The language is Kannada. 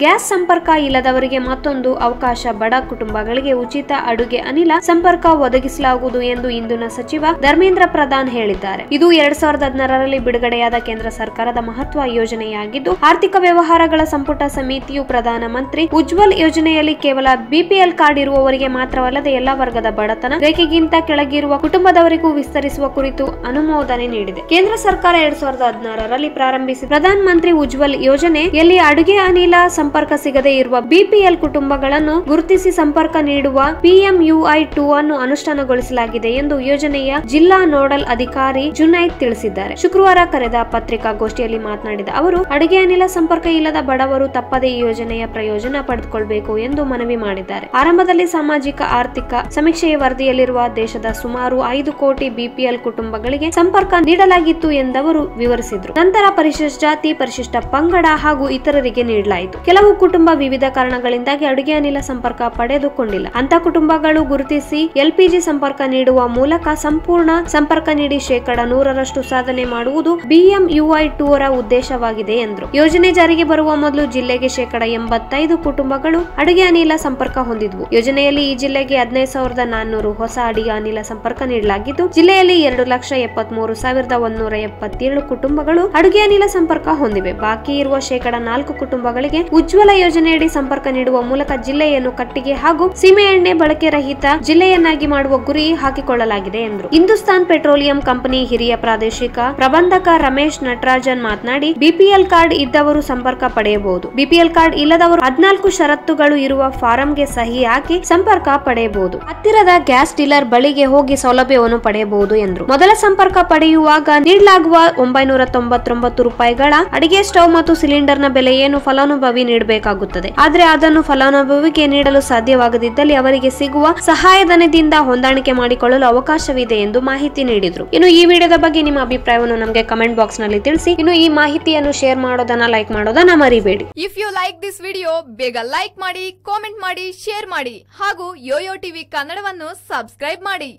ಗ್ಯಾಸ್ ಸಂಪರ್ಕ ಇಲ್ಲದವರಿಗೆ ಮತ್ತೊಂದು ಅವಕಾಶ. ಬಡ ಕುಟುಂಬಗಳಿಗೆ ಉಚಿತ ಅಡುಗೆ ಅನಿಲ ಸಂಪರ್ಕ ಒದಗಿಸಲಾಗುವುದು ಎಂದು ಇಂದಿನ ಸಚಿವ ಧರ್ಮೇಂದ್ರ ಪ್ರಧಾನ್ ಹೇಳಿದ್ದಾರೆ. ಇದು ಎರಡ್ ಸಾವಿರದ ಹದಿನಾರರಲ್ಲಿ ಬಿಡುಗಡೆಯಾದ ಕೇಂದ್ರ ಸರ್ಕಾರದ ಮಹತ್ವ ಯೋಜನೆಯಾಗಿದ್ದು, ಆರ್ಥಿಕ ವ್ಯವಹಾರಗಳ ಸಂಪುಟ ಸಮಿತಿಯು ಪ್ರಧಾನಮಂತ್ರಿ ಉಜ್ವಲ್ ಯೋಜನೆಯಲ್ಲಿ ಕೇವಲ ಬಿಪಿಎಲ್ ಕಾರ್ಡ್ ಇರುವವರಿಗೆ ಮಾತ್ರವಲ್ಲದೆ ಎಲ್ಲಾ ವರ್ಗದ ಬಡತನ ರೇಖೆಗಿಂತ ಕೆಳಗಿರುವ ಕುಟುಂಬದವರಿಗೂ ವಿಸ್ತರಿಸುವ ಕುರಿತು ಅನುಮೋದನೆ ನೀಡಿದೆ. ಕೇಂದ್ರ ಸರ್ಕಾರ ಎರಡ್ ಸಾವಿರದ ಹದಿನಾರರಲ್ಲಿ ಪ್ರಾರಂಭಿಸಿದ ಪ್ರಧಾನ ಮಂತ್ರಿ ಉಜ್ವಲ್ ಯೋಜನೆ ಎಲ್ಲಿ ಅಡುಗೆ ಅನಿಲ ಸಂಪರ್ಕ ಸಿಗದೇ ಇರುವ ಬಿಪಿಎಲ್ ಕುಟುಂಬಗಳನ್ನು ಗುರುತಿಸಿ ಸಂಪರ್ಕ ನೀಡುವ ಪಿಎಂಯುಐ ಟೂ ಅನ್ನು ಅನುಷ್ಠಾನಗೊಳಿಸಲಾಗಿದೆ ಎಂದು ಯೋಜನೆಯ ಜಿಲ್ಲಾ ನೋಡಲ್ ಅಧಿಕಾರಿ ಜುನೈದ್ ತಿಳಿಸಿದ್ದಾರೆ. ಶುಕ್ರವಾರ ಕರೆದ ಪತ್ರಿಕಾಗೋಷ್ಠಿಯಲ್ಲಿ ಮಾತನಾಡಿದ ಅವರು, ಅಡುಗೆ ಅನಿಲ ಸಂಪರ್ಕ ಇಲ್ಲದ ಬಡವರು ತಪ್ಪದೇ ಈ ಯೋಜನೆಯ ಪ್ರಯೋಜನ ಪಡೆದುಕೊಳ್ಳಬೇಕು ಎಂದು ಮನವಿ ಮಾಡಿದ್ದಾರೆ. ಆರಂಭದಲ್ಲಿ ಸಾಮಾಜಿಕ, ಆರ್ಥಿಕ ಸಮೀಕ್ಷೆಯ ವರದಿಯಲ್ಲಿರುವ ದೇಶದ ಸುಮಾರು ಐದು ಕೋಟಿ ಬಿಪಿಎಲ್ ಕುಟುಂಬಗಳಿಗೆ ಸಂಪರ್ಕ ನೀಡಲಾಗಿತ್ತು ಎಂದವರು ವಿವರಿಸಿದ್ರು. ನಂತರ ಪರಿಶಿಷ್ಟ ಜಾತಿ, ಪರಿಶಿಷ್ಟ ಪಂಗಡ ಹಾಗೂ ಇತರರಿಗೆ ನೀಡಲಾಯಿತು. ಕೆಲವು ಕುಟುಂಬ ವಿವಿಧ ಕಾರಣಗಳಿಂದಾಗಿ ಅಡುಗೆ ಅನಿಲ ಸಂಪರ್ಕ ಪಡೆದುಕೊಂಡಿಲ್ಲ. ಅಂತ ಕುಟುಂಬಗಳು ಗುರುತಿಸಿ ಎಲ್ಪಿಜಿ ಸಂಪರ್ಕ ನೀಡುವ ಮೂಲಕ ಸಂಪೂರ್ಣ ಸಂಪರ್ಕ ನೀಡಿ ಶೇಕಡ ನೂರರಷ್ಟು ಸಾಧನೆ ಮಾಡುವುದು ಬಿಎಂಯುಐ ಟೂ ರ ಉದ್ದೇಶವಾಗಿದೆ ಎಂದರು. ಯೋಜನೆ ಜಾರಿಗೆ ಬರುವ ಮೊದಲು ಜಿಲ್ಲೆಗೆ ಶೇಕಡ ಎಂಬತ್ತೈದು ಕುಟುಂಬಗಳು ಅಡುಗೆ ಅನಿಲ ಸಂಪರ್ಕ ಹೊಂದಿದ್ವು. ಯೋಜನೆಯಲ್ಲಿ ಈ ಜಿಲ್ಲೆಗೆ ಹದಿನೈದು ಸಾವಿರದ ನಾನ್ನೂರು ಹೊಸ ಅಡುಗೆ ಅನಿಲ ಸಂಪರ್ಕ ನೀಡಲಾಗಿದ್ದು, ಜಿಲ್ಲೆಯಲ್ಲಿ ಎರಡು ಲಕ್ಷ ಎಪ್ಪತ್ಮೂರು ಸಾವಿರದ ಒಂದೂರ ಎಪ್ಪತ್ತೇಳು ಕುಟುಂಬಗಳು ಅಡುಗೆ ಅನಿಲ ಸಂಪರ್ಕ ಹೊಂದಿವೆ. ಬಾಕಿ ಇರುವ ಶೇಕಡ ನಾಲ್ಕು ಕುಟುಂಬಗಳಿಗೆ ಉಜ್ವಲ ಯೋಜನೆಯಡಿ ಸಂಪರ್ಕ ನೀಡುವ ಮೂಲಕ ಜಿಲ್ಲೆಯನ್ನು ಕಟ್ಟಿಗೆ ಹಾಗೂ ಸೀಮೆ ಎಣ್ಣೆ ಬಳಕೆ ರಹಿತ ಜಿಲ್ಲೆಯನ್ನಾಗಿ ಮಾಡುವ ಗುರಿ ಹಾಕಿಕೊಳ್ಳಲಾಗಿದೆ ಎಂದರು. ಹಿಂದೂಸ್ತಾನ್ ಪೆಟ್ರೋಲಿಯಂ ಕಂಪನಿ ಹಿರಿಯ ಪ್ರಾದೇಶಿಕ ಪ್ರಬಂಧಕ ರಮೇಶ್ ನಟರಾಜನ್ ಮಾತನಾಡಿ, ಬಿಪಿಎಲ್ ಕಾರ್ಡ್ ಇದ್ದವರು ಸಂಪರ್ಕ ಪಡೆಯಬಹುದು. ಬಿಪಿಎಲ್ ಕಾರ್ಡ್ ಇಲ್ಲದವರು ಹದಿನಾಲ್ಕು ಷರತ್ತುಗಳು ಇರುವ ಫಾರಂಗೆ ಸಹಿ ಹಾಕಿ ಸಂಪರ್ಕ ಪಡೆಯಬಹುದು. ಹತ್ತಿರದ ಗ್ಯಾಸ್ ಡೀಲರ್ ಬಳಿಗೆ ಹೋಗಿ ಸೌಲಭ್ಯವನ್ನು ಪಡೆಯಬಹುದು ಎಂದರು. ಮೊದಲ ಸಂಪರ್ಕ ಪಡೆಯುವಾಗ ನೀಡಲಾಗುವ ಒಂಬೈನೂರ ತೊಂಬತ್ತೊಂಬತ್ತು ರೂಪಾಯಿಗಳ ಅಡಿಗೆ ಸ್ಟವ್ ಮತ್ತು ಸಿಲಿಂಡರ್ನ ಬೆಲೆ ಏನು ಫಲಾನುಭವಿ ನೀಡಬೇಕಾಗುತ್ತದೆ. ಆದರೆ ಅದನ್ನು ಫಲಾನುಭವಿಗೆ ನೀಡಲು ಸಾಧ್ಯವಾಗದಿದ್ದಲ್ಲಿ ಅವರಿಗೆ ಸಿಗುವ ಸಹಾಯಧನದಿಂದ ಹೊಂದಾಣಿಕೆ ಮಾಡಿಕೊಳ್ಳಲು ಅವಕಾಶವಿದೆ ಎಂದು ಮಾಹಿತಿ ನೀಡಿದರು. ಇನ್ನು ಈ ವಿಡಿಯೋದ ಬಗ್ಗೆ ನಿಮ್ಮ ಅಭಿಪ್ರಾಯವನ್ನು ನಮಗೆ ಕಮೆಂಟ್ ಬಾಕ್ಸ್ನಲ್ಲಿ ತಿಳಿಸಿ. ಇನ್ನು ಈ ಮಾಹಿತಿಯನ್ನು ಶೇರ್ ಮಾಡೋದನ್ನ ಲೈಕ್ ಮಾಡೋದನ್ನ ಮರಿಬೇಡಿ. If you like this video ಬೇಗ ಲೈಕ್ ಮಾಡಿ ಕಾಮೆಂಟ್ ಮಾಡಿ ಶೇರ್ ಮಾಡಿ. ಹಾಗೂ ಯೋಯೋ ಟಿವಿ ಕನ್ನಡವನ್ನು ಸಬ್ಸ್ಕ್ರೈಬ್ ಮಾಡಿ.